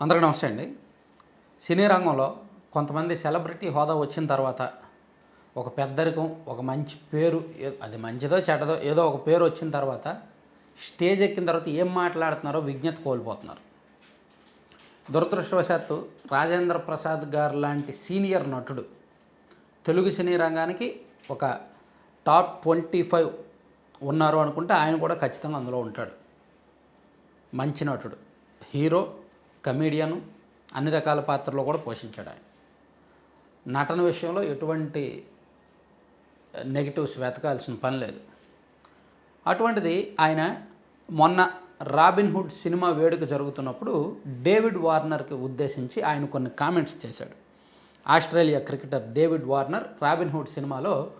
అందరికీ నమస్తే అండి. సినీ రంగంలో కొంతమంది సెలబ్రిటీ హోదా వచ్చిన తర్వాత ఒక పెద్దరికం ఒక మంచి పేరు అది మంచిదో చెడ్డదో ఏదో ఒక పేరు వచ్చిన తర్వాత స్టేజ్ ఎక్కిన తర్వాత ఏం మాట్లాడుతున్నారో విజ్ఞత కోల్పోతున్నారు. దురదృష్టవశాత్తు రాజేంద్ర ప్రసాద్ గారు లాంటి సీనియర్ నటుడు తెలుగు సినీ రంగానికి ఒక టాప్ ట్వంటీ ఫైవ్ ఉన్నారు అనుకుంటే ఆయన కూడా ఖచ్చితంగా అందులో ఉంటాడు. మంచి నటుడు హీరో కమీడియను అన్ని రకాల పాత్రలో కూడా పోషించాడు ఆయన. నటన విషయంలో ఎటువంటి నెగిటివ్స్ వెతకాల్సిన పని లేదు. అటువంటిది ఆయన మొన్న రాబిన్హుడ్ సినిమా వేడుక జరుగుతున్నప్పుడు డేవిడ్ వార్నర్కి ఉద్దేశించి ఆయన కొన్ని కామెంట్స్ చేశాడు. Australia cricketer David Warner Robinhood సినిమాలో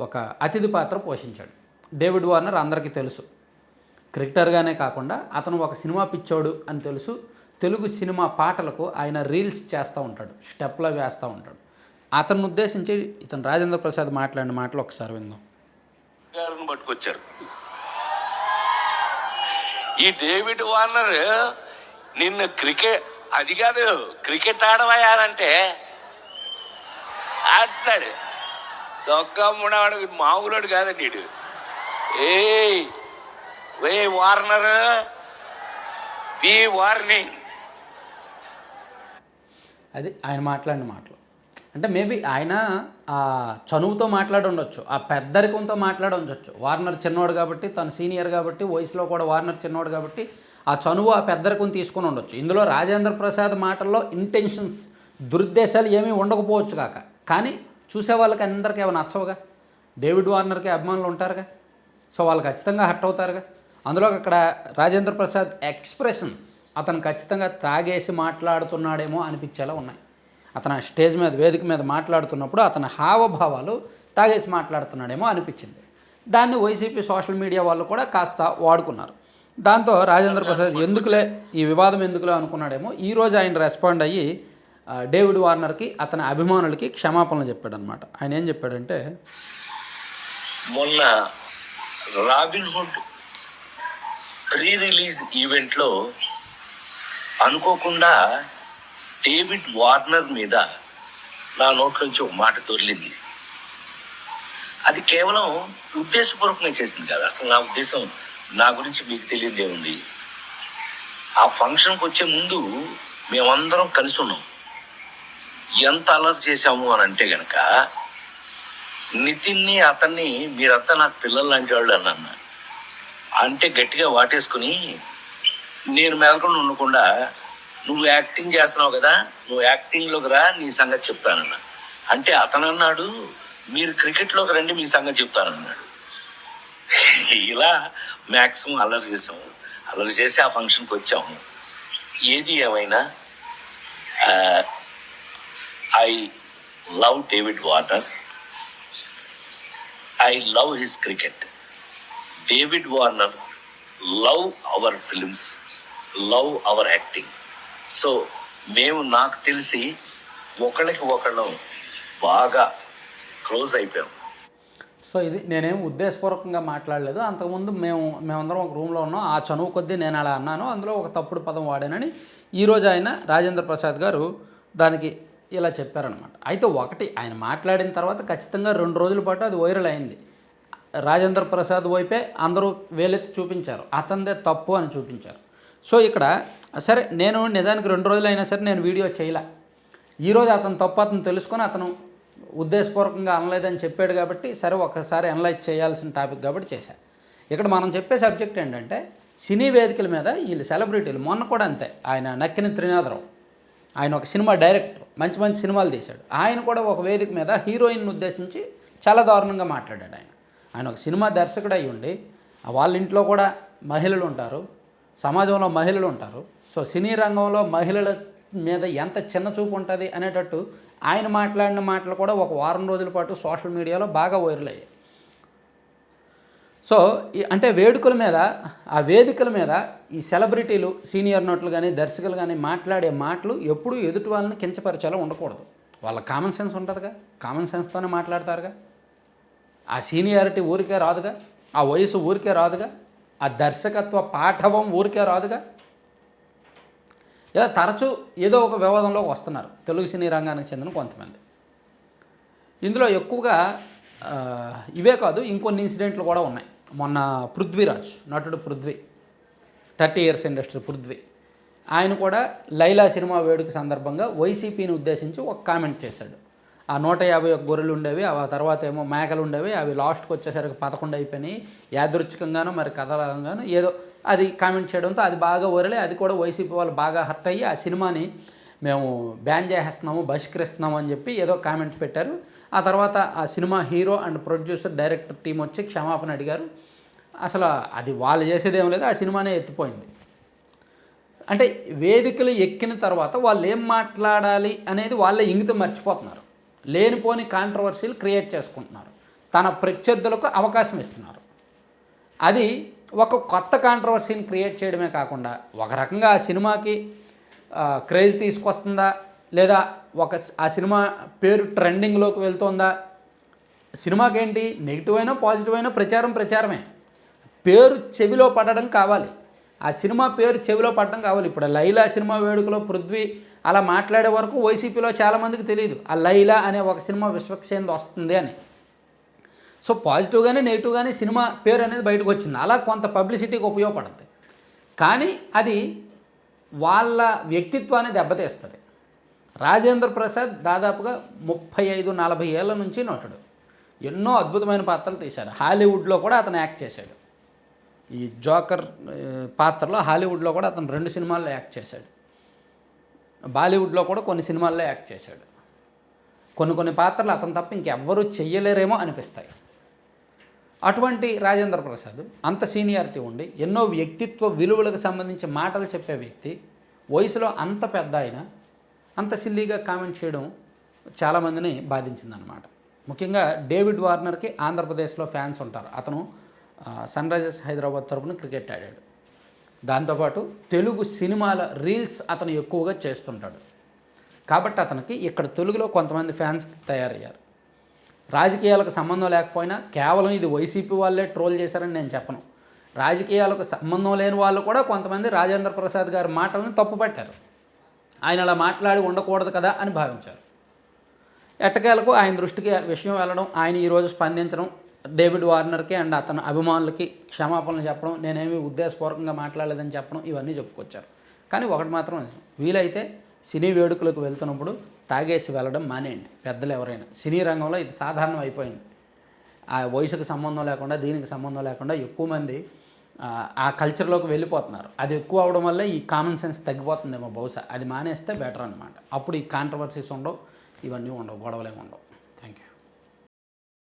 ఒక అతిథి పాత్ర పోషించాడు. డేవిడ్ వార్నర్ అందరికీ తెలుసు. క్రికెటర్గానే కాకుండా అతను ఒక సినిమా పిచ్చోడు అని తెలుసు. తెలుగు సినిమా పాటలకు ఆయన రీల్స్ చేస్తూ ఉంటాడు స్టెప్లో వేస్తూ ఉంటాడు. అతను ఉద్దేశించి ఇతను రాజేంద్ర ప్రసాద్ మాట్లాడిన మాటలు ఒకసారి విందాం. గారిని పట్టుకొచ్చారు. ఈ డేవిడ్ వార్నర్ నిన్న క్రికెట్ అది కాదు క్రికెట్ ఆడవయ్యారంటే ఆడతాడు దొక్క మునవాడు మామూలుడు కాదండి వీడు ఏయ్ వే వార్నర్ బి వార్నింగ్ అది ఆయన మాట్లాడిన మాటలు. అంటే మేబీ ఆయన ఆ చనువుతో మాట్లాడి ఉండొచ్చు ఆ పెద్దరికంతో మాట్లాడి ఉండొచ్చు. వార్నర్ చిన్నవాడు కాబట్టి తను సీనియర్ కాబట్టి వయసులో కూడా వార్నర్ చిన్నవాడు కాబట్టి ఆ చనువు ఆ పెద్దరికం తీసుకొని ఉండొచ్చు. ఇందులో రాజేంద్ర ప్రసాద్ మాటల్లో ఇంటెన్షన్స్ దురుద్దేశాలు ఏమీ ఉండకపోవచ్చు కాక. కానీ చూసే వాళ్ళకి అందరికీ ఏమైనా నచ్చవుగా? డేవిడ్ వార్నర్కి అభిమానులు ఉంటారుగా? సో వాళ్ళు ఖచ్చితంగా హర్ట్ అవుతారుగా? అందులో అక్కడ రాజేంద్ర ప్రసాద్ ఎక్స్ప్రెషన్స్ అతను ఖచ్చితంగా తాగేసి మాట్లాడుతున్నాడేమో అనిపించేలా ఉన్నాయి. అతను ఆ స్టేజ్ మీద వేదిక మీద మాట్లాడుతున్నప్పుడు అతని హావభావాలు తాగేసి మాట్లాడుతున్నాడేమో అనిపించింది. దాన్ని వైసీపీ సోషల్ మీడియా వాళ్ళు కూడా కాస్త వాడుకున్నారు. దాంతో రాజేంద్ర ప్రసాద్ ఎందుకులే ఈ వివాదం ఎందుకులే అనుకున్నాడేమో ఈరోజు ఆయన రెస్పాండ్ అయ్యి డేవిడ్ వార్నర్కి అతని అభిమానులకి క్షమాపణలు చెప్పాడు అనమాట ఆయన ఏం చెప్పాడంటే మొన్న రాబిన్ హుడ్ ప్రీ రిలీజ్ ఈవెంట్లో అనుకోకుండా డేవిడ్ వార్నర్ మీద నా నోట్లోంచి ఒక మాట దొరిలింది అది కేవలం ఉద్దేశపూర్వకంగా చేసింది కాదు. అసలు నా ఉద్దేశం నా గురించి మీకు తెలియదే ఉంది. ఆ ఫంక్షన్కి వచ్చే ముందు మేమందరం కలిసి ఉన్నాం. ఎంత అలర్ట్ చేశాము అని అంటే గనక నితిన్ని అతన్ని మీరంతా నాకు పిల్లలు లాంటి వాళ్ళు అన్న అంటే గట్టిగా వాటేసుకుని నేను మెదకుండా ఉండకుండా నువ్వు యాక్టింగ్ చేస్తున్నావు కదా నువ్వు యాక్టింగ్లోకి రా నీ సంగతి చెప్తానన్న. అంటే అతను అన్నాడు మీరు క్రికెట్లోకి రండి మీ సంగతి చెప్తానన్నాడు. ఇలా మ్యాక్సిమం అల్లరి చేసాము. అల్లరి చేసి ఆ ఫంక్షన్కి వచ్చాము. ఏది ఏమైనా I love David Warner I love his cricket. David Warner love our films love our acting so మేము నాకు తెలిసి ఒకళ్ళకి ఒకళ్ళం బాగా క్లోజ్ అయిపోయాం. సో ఇది నేనేం ఉద్దేశపూర్వకంగా మాట్లాడలేదు. అంతకుముందు మేము మేమందరం ఒక రూమ్లో ఉన్నాం. ఆ చనువు కొద్దీ నేను అలా అన్నాను. అందులో ఒక తప్పుడు పదం వాడానని ఈరోజు ఆయన రాజేంద్ర ప్రసాద్ గారు దానికి ఇలా చెప్పారనమాట అయితే ఒకటి ఆయన మాట్లాడిన తర్వాత ఖచ్చితంగా రెండు రోజుల పాటు అది వైరల్ అయింది. రాజేంద్ర ప్రసాద్ వైపే అందరూ వేలెత్తి చూపించారు. అతనిదే తప్పు అని చూపించారు. సో ఇక్కడ సరే నేను నిజానికి రెండు రోజులైనా సరే నేను వీడియో చేయలే. ఈరోజు అతను తప్పు అతను తెలుసుకొని అతను ఉద్దేశపూర్వకంగా అనలేదని చెప్పాడు కాబట్టి సరే ఒకసారి అనలైజ్ చేయాల్సిన టాపిక్ కాబట్టి చేశా. ఇక్కడ మనం చెప్పే సబ్జెక్ట్ ఏంటంటే సినీ వేదికల మీద వీళ్ళు సెలబ్రిటీలు మొన్న కూడా అంతే. ఆయన నక్కిన త్రినాథరావు. ఆయన ఒక సినిమా డైరెక్టర్. మంచి మంచి సినిమాలు తీశాడు. ఆయన కూడా ఒక వేదిక మీద హీరోయిన్ ఉద్దేశించి చాలా దారుణంగా మాట్లాడాడు ఆయన. ఆయన ఒక సినిమా దర్శకుడు అయి ఉండి వాళ్ళ ఇంట్లో కూడా మహిళలు ఉంటారు సమాజంలో మహిళలు ఉంటారు సో సినీ రంగంలో మహిళల మీద ఎంత చిన్న చూపు ఉంటుంది అనేటట్టు ఆయన మాట్లాడిన మాటలు కూడా ఒక వారం రోజుల పాటు సోషల్ మీడియాలో బాగా వైరల్ అయ్యాయి. సో ఈ- అంటే వేడుకల మీద ఆ వేదికల మీద ఈ సెలబ్రిటీలు సీనియర్ నటులు కానీ దర్శకులు కానీ మాట్లాడే మాటలు ఎప్పుడూ ఎదుటి వాళ్ళని కించపరిచేలా ఉండకూడదు. వాళ్ళ కామన్ సెన్స్ ఉంటుందిగా. కామన్ సెన్స్తోనే మాట్లాడతారుగా. ఆ సీనియారిటీ ఊరికే రాదుగా? ఆ వయసు ఊరికే రాదుగా? ఆ దర్శకత్వ పాఠవం ఊరికే రాదుగా? ఇలా తరచూ ఏదో ఒక వివాదంలోకి వస్తున్నారు. తెలుగు సినీ రంగానికి చెందిన కొంతమంది. ఇందులో ఎక్కువగా ఇవే కాదు ఇంకొన్ని ఇన్సిడెంట్లు కూడా ఉన్నాయి. మొన్న పృథ్వీరాజ్ నటుడు Prithvi thirty years industry Prithvi ఆయన కూడా లైలా సినిమా వేడుక సందర్భంగా వైసీపీని ఉద్దేశించి ఒక కామెంట్ చేశాడు. ఆ నూట యాభై ఒక గొర్రెలు ఉండేవి ఆ తర్వాత ఏమో మేకలు ఉండేవి అవి లాస్ట్కి వచ్చేసరికి పదకొండు అయిపోయినాయి. యాదృచ్ఛికంగానో మరి కథలంగానో ఏదో అది కామెంట్ చేయడంతో అది బాగా ఒరలే అది కూడా వైసీపీ వాళ్ళు బాగా హర్ట్ అయ్యి ఆ సినిమాని మేము బ్యాన్ చేసేస్తున్నాము బహిష్కరిస్తున్నాము అని చెప్పి ఏదో కామెంట్ పెట్టారు. ఆ తర్వాత ఆ cinema hero and producer director team వచ్చి క్షమాపణ అడిగారు. అసలు అది వాళ్ళు చేసేది ఏం లేదు ఆ సినిమానే ఎత్తిపోయింది. అంటే వేదికలు ఎక్కిన తర్వాత వాళ్ళు ఏం మాట్లాడాలి అనేది వాళ్ళే ఇంగితం మర్చిపోతున్నారు. లేనిపోని కాంట్రవర్సీలు క్రియేట్ చేసుకుంటున్నారు. తన ప్రత్యర్థులకు అవకాశం ఇస్తున్నారు. అది ఒక కొత్త కాంట్రవర్సీని క్రియేట్ చేయడమే కాకుండా ఒక రకంగా ఆ సినిమాకి క్రేజ్ తీసుకొస్తుందా? లేదా ఒక ఆ సినిమా పేరు ట్రెండింగ్లోకి వెళ్తుందా? సినిమాకి ఏంటి నెగిటివ్ అయినా పాజిటివ్ అయినా ప్రచారం ప్రచారమే. పేరు చెవిలో పడడం కావాలి. ఆ సినిమా పేరు చెవిలో పడడం కావాలి. ఇప్పుడు లైలా సినిమా వేడుకలో పృథ్వీ అలా మాట్లాడే వరకు వైసీపీలో చాలామందికి తెలియదు ఆ లైలా అనే ఒక సినిమా విశ్వక్సేంది వస్తుంది అని. సో పాజిటివ్గానే నెగిటివ్గానే సినిమా పేరు అనేది బయటకు వచ్చింది. అలా కొంత పబ్లిసిటీకి ఉపయోగపడుతుంది కానీ అది వాళ్ళ వ్యక్తిత్వాన్ని దెబ్బతీస్తుంది. రాజేంద్ర ప్రసాద్ దాదాపుగా ముప్పై ఐదు నలభై ఏళ్ళ నుంచి నటుడు. ఎన్నో అద్భుతమైన పాత్రలు తీశాడు. హాలీవుడ్లో కూడా అతను యాక్ట్ చేశాడు. ఈ జోకర్ పాత్రలో హాలీవుడ్లో కూడా అతను రెండు సినిమాల్లో యాక్ట్ చేశాడు. బాలీవుడ్లో కూడా కొన్ని సినిమాల్లో యాక్ట్ చేశాడు. కొన్ని కొన్ని పాత్రలు అతను తప్ప ఇంకెవ్వరూ చెయ్యలేరేమో అనిపిస్తాయి. అటువంటి రాజేంద్ర ప్రసాద్ అంత సీనియారిటీ ఉండి ఎన్నో వ్యక్తిత్వ విలువలకు సంబంధించి మాటలు చెప్పే వ్యక్తి వయసులో అంత పెద్ద ఆయన అంత సిల్లీగా కామెంట్ చేయడం చాలామందిని బాధించిందనమాట ముఖ్యంగా డేవిడ్ వార్నర్కి ఆంధ్రప్రదేశ్లో ఫ్యాన్స్ ఉంటారు. అతను సన్ రైజర్స్ హైదరాబాద్ తరపున క్రికెట్ ఆడాడు. దాంతోపాటు తెలుగు సినిమాల రీల్స్ అతను ఎక్కువగా చేస్తుంటాడు. కాబట్టి అతనికి ఇక్కడ తెలుగులో కొంతమంది ఫ్యాన్స్ తయారయ్యారు. రాజకీయాలకు సంబంధం లేకపోయినా కేవలం ఇది వైసీపీ వాళ్ళే ట్రోల్ చేశారని నేను చెప్పను. రాజకీయాలకు సంబంధం లేని వాళ్ళు కూడా కొంతమంది రాజేంద్ర ప్రసాద్ గారి మాటలను తప్పుపట్టారు. ఆయన అలా మాట్లాడి ఉండకూడదు కదా అని భావించారు. ఎట్టకేలకు ఆయన దృష్టికి విషయం వెళ్ళడం ఆయన ఈరోజు స్పందించడం డేవిడ్ వార్నర్కి అండ్ అతని అభిమానులకి క్షమాపణలు చెప్పడం నేనేమి ఉద్దేశపూర్వకంగా మాట్లాడలేదని చెప్పడం ఇవన్నీ చెప్పుకొచ్చారు. కానీ ఒకటి మాత్రం వీలైతే సినీ వేడుకలకు వెళ్తున్నప్పుడు తాగేసి వెళ్ళడం మానేయండి. పెద్దలు ఎవరైనా. సినీ రంగంలో ఇది సాధారణం అయిపోయింది. ఆ వయసుకు సంబంధం లేకుండా దీనికి సంబంధం లేకుండా ఎక్కువ మంది ఆ, కల్చర్లోకి వెళ్ళిపోతున్నారు. అది ఎక్కువ అవడం వల్ల ఈ కామన్ సెన్స్ తగ్గిపోతుందేమో బహుశా. అది మానేస్తే బెటర్ అనమాట అప్పుడు ఈ కాంట్రవర్సీస్ ఉండవు ఇవన్నీ ఉండవు గొడవలేమి ఉండవు.